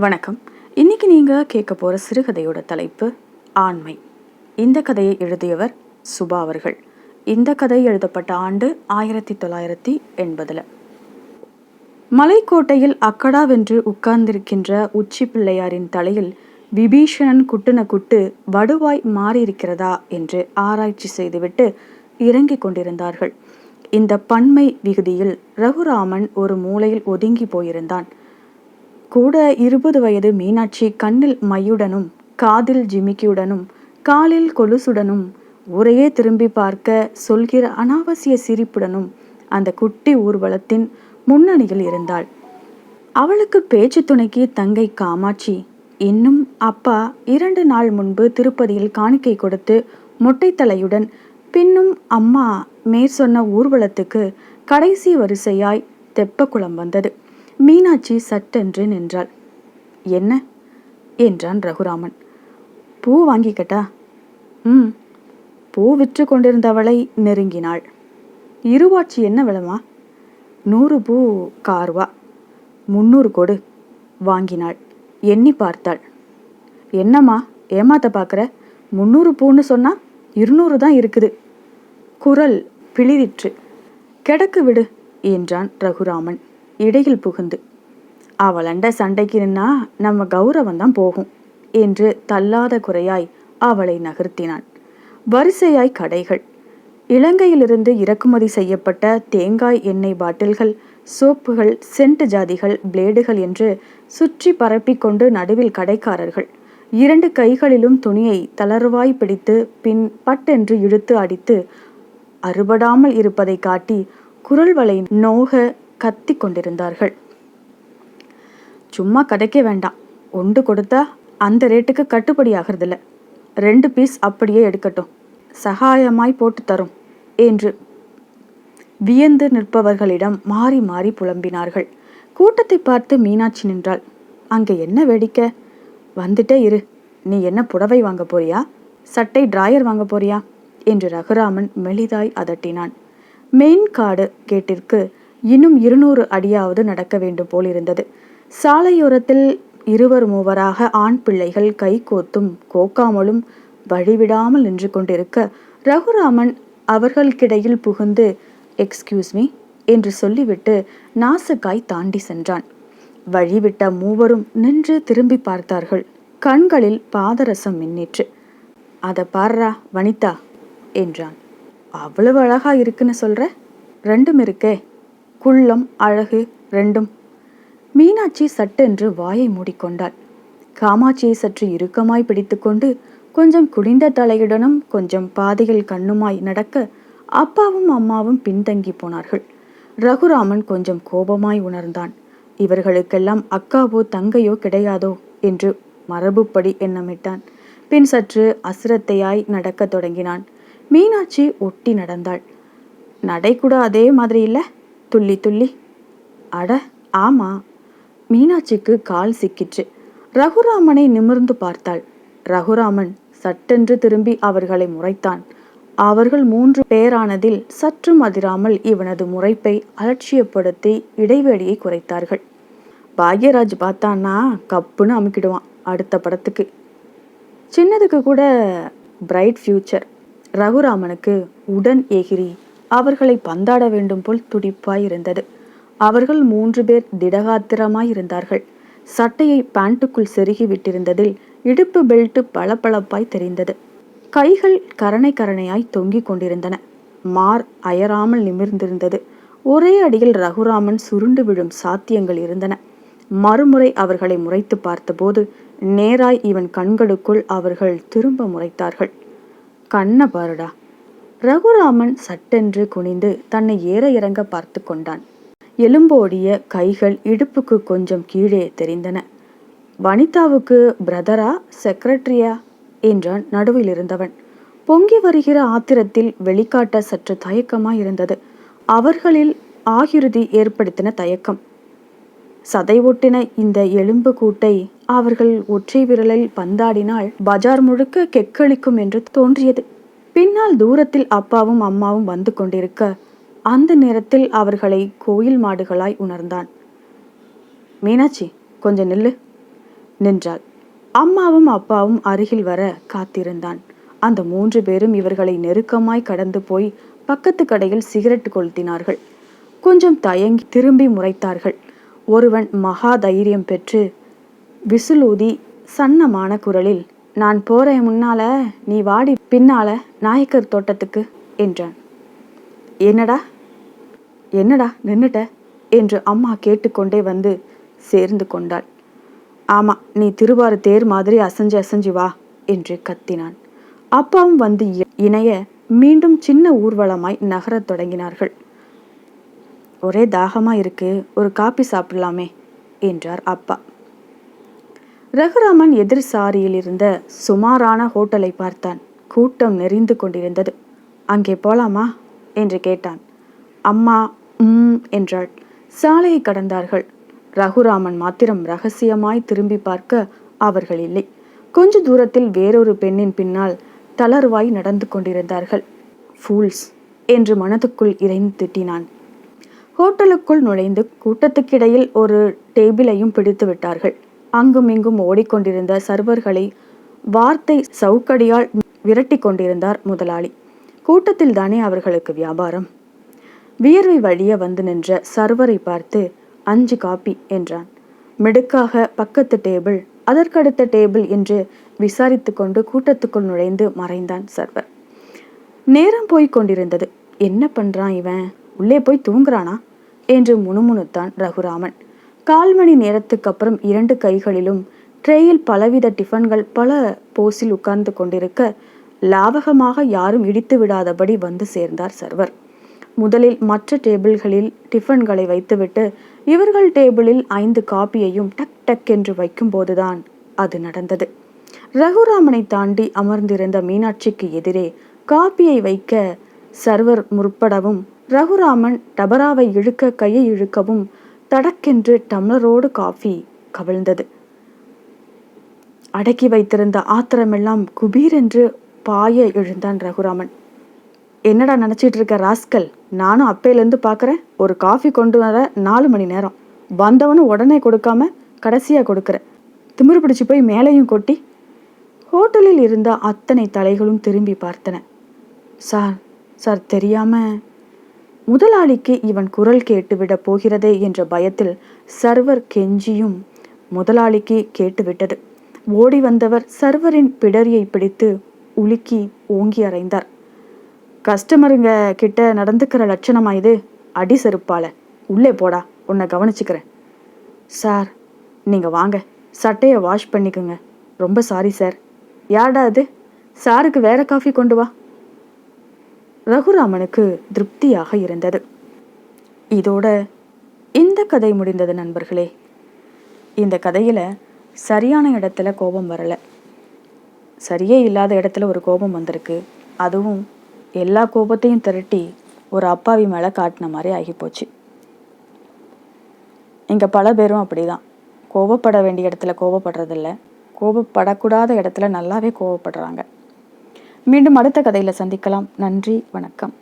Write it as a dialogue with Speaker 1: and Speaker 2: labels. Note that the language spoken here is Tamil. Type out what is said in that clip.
Speaker 1: வணக்கம். இன்னைக்கு நீங்கள் கேட்க போகிற சிறுகதையோட தலைப்பு ஆண்மை. இந்த கதையை எழுதியவர் சுபா அவர்கள். இந்த கதை எழுதப்பட்ட ஆண்டு ஆயிரத்தி தொள்ளாயிரத்தி எண்பதில். மலைக்கோட்டையில் அக்கடாவென்று உட்கார்ந்திருக்கின்ற உச்சி பிள்ளையாரின் தலையில் விபீஷணன் குட்டுன குட்டு வடுவாய் மாறியிருக்கிறதா என்று ஆராய்ச்சி செய்துவிட்டு இறங்கிக் கொண்டிருந்தார்கள். இந்த பன்மை விகுதியில் ரகுராமன் ஒரு மூலையில் ஒதுங்கி போயிருந்தான். கூட இருபது வயது மீனாட்சி கண்ணில் மையுடனும் காதில் ஜிமிக்கியுடனும் காலில் கொலுசுடனும் ஊரையே திரும்பி பார்க்க சொல்கிற அனாவசிய சிரிப்புடனும் அந்த குட்டி ஊர்வலத்தின் முன்னணியில் இருந்தாள். அவளுக்கு பேச்சு துணைக்கு தங்கை காமாட்சி. இன்னும் அப்பா இரண்டு நாள் முன்பு திருப்பதியில் காணிக்கை கொடுத்து மொட்டைத்தலையுடன் பின்னும் அம்மா மேற்சொன்ன ஊர்வலத்துக்கு கடைசி வரிசையாய் தெப்பக்குளம் வந்தது. மீனாட்சி சட்டென்று நின்றாள். என்ன? என்றான் ரகுராமன். பூ வாங்கிக்கட்டா? ம். பூ விற்று கொண்டிருந்தவளை நெருங்கினாள். இருவாட்சி என்ன விளமா நூறு பூ கார்வா. முந்நூறு கொடு வாங்கினாள். எண்ணி பார்த்தாள். என்னம்மா ஏமாத்த பார்க்குற? முந்நூறு பூன்னு சொன்னா இருநூறு தான் இருக்குது. குரல் பிளிரிற்று கிடக்கு விடு என்றான் ரகுராமன். இடையில் புகுந்து அவளண்ட சண்டைக்கு நின்னா நம்ம கௌரவம் தான் போகும் என்று தள்ளாத குறையாய் அவளை நகர்த்தினான். வரிசையாய் கடைகள் இலங்கையிலிருந்து இறக்குமதி செய்யப்பட்ட தேங்காய் எண்ணெய் பாட்டில்கள் சோப்புகள் சென்ட் ஜாதிகள் பிளேடுகள் என்று சுற்றி பரப்பிக்கொண்டு நடுவில் கடைக்காரர்கள் இரண்டு கைகளிலும் துணியை தளர்வாய் பிடித்து பின் பட்டென்று இழுத்து அடித்து அறுபடாமல் இருப்பதை காட்டி குரல் வலை நோக கத்தி கொண்டிருந்தார்கள் சும்மா கதைக்க வேண்டாம். ஒன்று கொடுத்தா அந்த ரேட்டுக்கு கட்டுப்படி ஆகிறதில்ல. ரெண்டு பீஸ் அப்படியே எடுக்கட்டும். சகாயமாய் போட்டு தரும் என்று வியந்து நிற்பவர்களிடம் மாறி மாறி புலம்பினார்கள். கூட்டத்தை பார்த்து மீனாட்சி நின்றாள். அங்கே என்ன வேடிக்கை? வந்துட்டே இரு. நீ என்ன புடவை வாங்க போறியா? சட்டை டிராயர் வாங்க போறியா? என்று ரகுராமன் மெலிதாய் அதட்டினான். மெயின் கார்டு கேட்டிற்கு இன்னும் இருநூறு அடியாவது நடக்க வேண்டும் போல் இருந்தது. சாலையோரத்தில் இருவர் மூவராக ஆண் பிள்ளைகள் கை கோத்தும் கோக்காமலும் வழிவிடாமல் நின்று கொண்டிருக்க ரகுராமன் அவர்களுக்கிடையில் புகுந்து எக்ஸ்கியூஸ் மீ என்று சொல்லிவிட்டு நாசுக்காய் தாண்டி சென்றான். வழிவிட்ட மூவரும் நின்று திரும்பி பார்த்தார்கள். கண்களில் பாதரசம் மின்னிற்று. அதை பாடுறா வனிதா என்றான். அவ்வளவு அழகா இருக்குன்னு சொல்ற? ரெண்டும் இருக்கே குள்ளம் அழகு ரெண்டும். மீனாட்சி சட்டென்று வாயை மூடிக்கொண்டாள். காமாட்சியை சற்று இறுக்கமாய் பிடித்துக்கொண்டு கொஞ்சம் குடிந்த தலையுடனும் கொஞ்சம் பாதையில் கண்ணுமாய் நடக்க அப்பாவும் அம்மாவும் பின்தங்கி போனார்கள். ரகுராமன் கொஞ்சம் கோபமாய் உணர்ந்தான். இவர்களுக்கெல்லாம் அக்காவோ தங்கையோ கிடையாதோ என்று மரபுப்படி எண்ணமிட்டான். பின் சற்று அசிரத்தையாய் நடக்கத் தொடங்கினான். மீனாட்சி ஒட்டி நடந்தாள். நடை கூட அதே மாதிரி இல்லை? துள்ளி துள்ளி. அட ஆமா. மீனாட்சிக்கு கால் சிக்கிற்று. ரகுராமனை நிமிர்ந்து பார்த்தாள். ரகுராமன் சட்டென்று திரும்பி அவர்களை முறைத்தான். அவர்கள் மூன்று பேரானதில் சற்றும் அதிராமல் இவனது முறைப்பை அலட்சியப்படுத்தி இடைவெளியை குறைத்தார்கள். பாக்யராஜ் பார்த்தான்னா கப்புன்னு அமுக்கிடுவான் அடுத்த படத்துக்கு. சின்னதுக்கு கூட பிரைட் ஃபியூச்சர். ரகுராமனுக்கு உடன் எகிரி அவர்களை பந்தாட வேண்டும் போல் துடிப்பாய் இருந்தது அவர்கள் மூன்று பேர் திடகாத்திரமாய் இருந்தார்கள் சட்டையை பேண்ட்டுக்குள் செருகி விட்டிருந்ததில் இடுப்பு பெல்ட் பளபளப்பாய் தெரிந்தது. கைகள் கரணை கரணையாய் தொங்கிக் கொண்டிருந்தன. மார் அயராமல் நிமிர்ந்திருந்தது. ஒரே அடியில் ரகுராமன் சுருண்டு விழும் சாத்தியங்கள் இருந்தன. மறுமுறை அவர்களை முறைத்து பார்த்தபோது நேராய் இவன் கண்களுக்குள் அவர்கள் திரும்ப முறைத்தார்கள். கண்ண பாருடா ரகுராமன் சட்டென்று குனிந்து தன்னை ஏற இறங்க பார்த்து கொண்டான். எலும்போடிய கைகள் இடுப்புக்கு கொஞ்சம் கீழே தெரிந்தன. வனிதாவுக்கு பிரதரா செக்ரட்டரியா என்றான் நடுவில் இருந்தவன் பொங்கி வருகிற ஆத்திரத்தில் வெளிக்காட்ட சற்று தயக்கமாய் இருந்தது அவர்களில் ஆகிருதி ஏற்படுத்தின தயக்கம். சதை ஒட்டின இந்த எலும்பு கூட்டை அவர்கள் ஒற்றை விரலில் பந்தாடினால் பஜார் முழுக்க கெக்களிக்கும் என்று தோன்றியது. பின்னால் தூரத்தில் அப்பாவும் அம்மாவும் வந்து கொண்டிருக்க அந்த நேரத்தில் அவர்களை கோயில் மாடுகளாய் உணர்ந்தான். மீனாட்சி கொஞ்சம் நில்லு நின்றாள். அம்மாவும் அப்பாவும் அருகில் வர காத்திருந்தான். அந்த மூன்று பேரும் இவர்களை நெருக்கமாய் கடந்து போய் பக்கத்து கடையில் சிகரெட் கொளுத்தினார்கள். கொஞ்சம் தயங்கி திரும்பி முறைத்தார்கள். ஒருவன் மகா தைரியம் பெற்று விசிலூதி சன்னமான குரலில் நான் போறேன் முன்னால நீ வாடி பின்னால நாயக்கர் தோட்டத்துக்கு என்றான். என்னடா? என்னடா நின்னுட்ட? என்று அம்மா கேட்டுக்கொண்டே வந்து சேர்ந்து கொண்டாள். ஆமா நீ திருவாறு தேர் மாதிரி அசைஞ்சு அசைஞ்சு வா என்று கத்தினான். அப்பாவும் வந்து இ- இணைய மீண்டும் சின்ன ஊர்வலமாய் நகரத் தொடங்கினார்கள். ஒரே தாகமா இருக்கு ஒரு காப்பி சாப்பிடலாமே என்றார் அப்பா. ரகுராமன் எதிர் சாரியில் இருந்த சுமாரான ஹோட்டலை பார்த்தான். கூட்டம் நெறிந்து கொண்டிருந்தது. அங்கே போலாமா? என்று கேட்டான். அம்மா உம் என்றாள். சாலையை கடந்தார்கள். ரகுராமன் மாத்திரம் ரகசியமாய் திரும்பி பார்க்க அவர்கள் இல்லை. கொஞ்ச தூரத்தில் வேறொரு பெண்ணின் பின்னால் தளர்வாய் நடந்து கொண்டிருந்தார்கள். ஃபூல்ஸ் என்று மனதுக்குள் இறைந்து திட்டினான். ஹோட்டலுக்குள் நுழைந்து கூட்டத்துக்கிடையில் ஒரு டேபிளையும் பிடித்து விட்டார்கள். அங்கும் இங்கும் ஓடிக்கொண்டிருந்த சர்வர்களை வார்த்தை சவுக்கடியால் விரட்டி கொண்டிருந்தார் முதலாளி. கூட்டத்தில் தானே அவர்களுக்கு வியாபாரம்? வியர்வை வழிய வந்து நின்ற சர்வரை பார்த்து அஞ்சு காப்பி என்றான். மிடுக்காக பக்கத்து டேபிள் அதற்கடுத்த டேபிள் என்று விசாரித்து கொண்டு கூட்டத்துக்குள் நுழைந்து மறைந்தான் சர்வர். நேரம் போய் கொண்டிருந்தது. என்ன பண்றான் இவன்? உள்ளே போய் தூங்குறானா? என்று முணுமுணுத்தான் ரகுராமன். கால் மணி நேரத்துக்கு அப்புறம் இரண்டு கைகளிலும் ட்ரேயில் பலவித டிஃபன்கள் பல போஸில் உட்கார்ந்து கொண்டிருக்க லாவகமாக யாரும் இடித்து விடாதபடி வந்து சேர்ந்தார் சர்வர். முதலில் மற்ற டேபிள்களில் டிஃபன்களை வைத்துவிட்டு இவர்கள் டேபிளில் ஐந்து காப்பியையும் டக் டக் என்று வைக்கும்போதுதான் அது நடந்தது. ரகுராமனை தாண்டி அமர்ந்திருந்த மீனாட்சிக்கு எதிரே காப்பியை வைக்க சர்வர் முற்படவும் ரகுராமன் டபராவை இழுக்க கையை இழுக்கவும் தடக்கென்று டம்ளரோடு காஃபி கவிழ்ந்தது. அடக்கி வைத்திருந்த ஆத்திரமெல்லாம் குபீரென்று பாய எழுந்தான் ரகுராமன். என்னடா நினச்சிட்டு இருக்க ராஸ்கல்? நானும் அப்பையிலேருந்து பார்க்குறேன் ஒரு காஃபி கொண்டு வர நாலு மணி நேரம். வந்தவனும் உடனே கொடுக்காம கடைசியாக கொடுக்குற திமிரு பிடிச்சி போய் மேலேயும் கொட்டி. ஹோட்டலில் இருந்த அத்தனை தலைகளும் திரும்பி பார்த்தன. சார் சார் தெரியாமல் முதலாளிக்கு இவன் குரல் கேட்டுவிட போகிறதே என்ற பயத்தில் சர்வர் கெஞ்சியும் முதலாளிக்கு கேட்டுவிட்டது. ஓடி வந்தவர் சர்வரின் பிடரியை பிடித்து உலுக்கி ஓங்கி அறைந்தார். கஸ்டமருங்க கிட்ட நடந்துக்கிற லட்சணமா இது? அடி செருப்பால. உள்ளே போடா உன்னை கவனிச்சுக்கிறேன். சார் நீங்கள் வாங்க. சட்டையை வாஷ் பண்ணிக்கோங்க. ரொம்ப சாரி சார். யார்டா அது? சாருக்கு வேற காஃபி கொண்டு வா. ரகுராமனுக்கு திருப்தியாக இருந்தது. இதோட இந்த கதை முடிந்தது நண்பர்களே. இந்த கதையில் சரியான இடத்துல கோபம் வரலை. சரியே இல்லாத இடத்துல ஒரு கோபம் வந்திருக்கு. அதுவும் எல்லா கோபத்தையும் திரட்டி ஒரு அப்பாவி மேலே காட்டின மாதிரி ஆகிப்போச்சு. இங்கே பல பேரும் அப்படிதான். கோபப்பட வேண்டிய இடத்துல கோபப்படுறதில்ல. கோபப்படக்கூடாத இடத்துல நல்லாவே கோபப்படுறாங்க. மீண்டும் அடுத்த கதையில் சந்திக்கலாம். நன்றி வணக்கம்.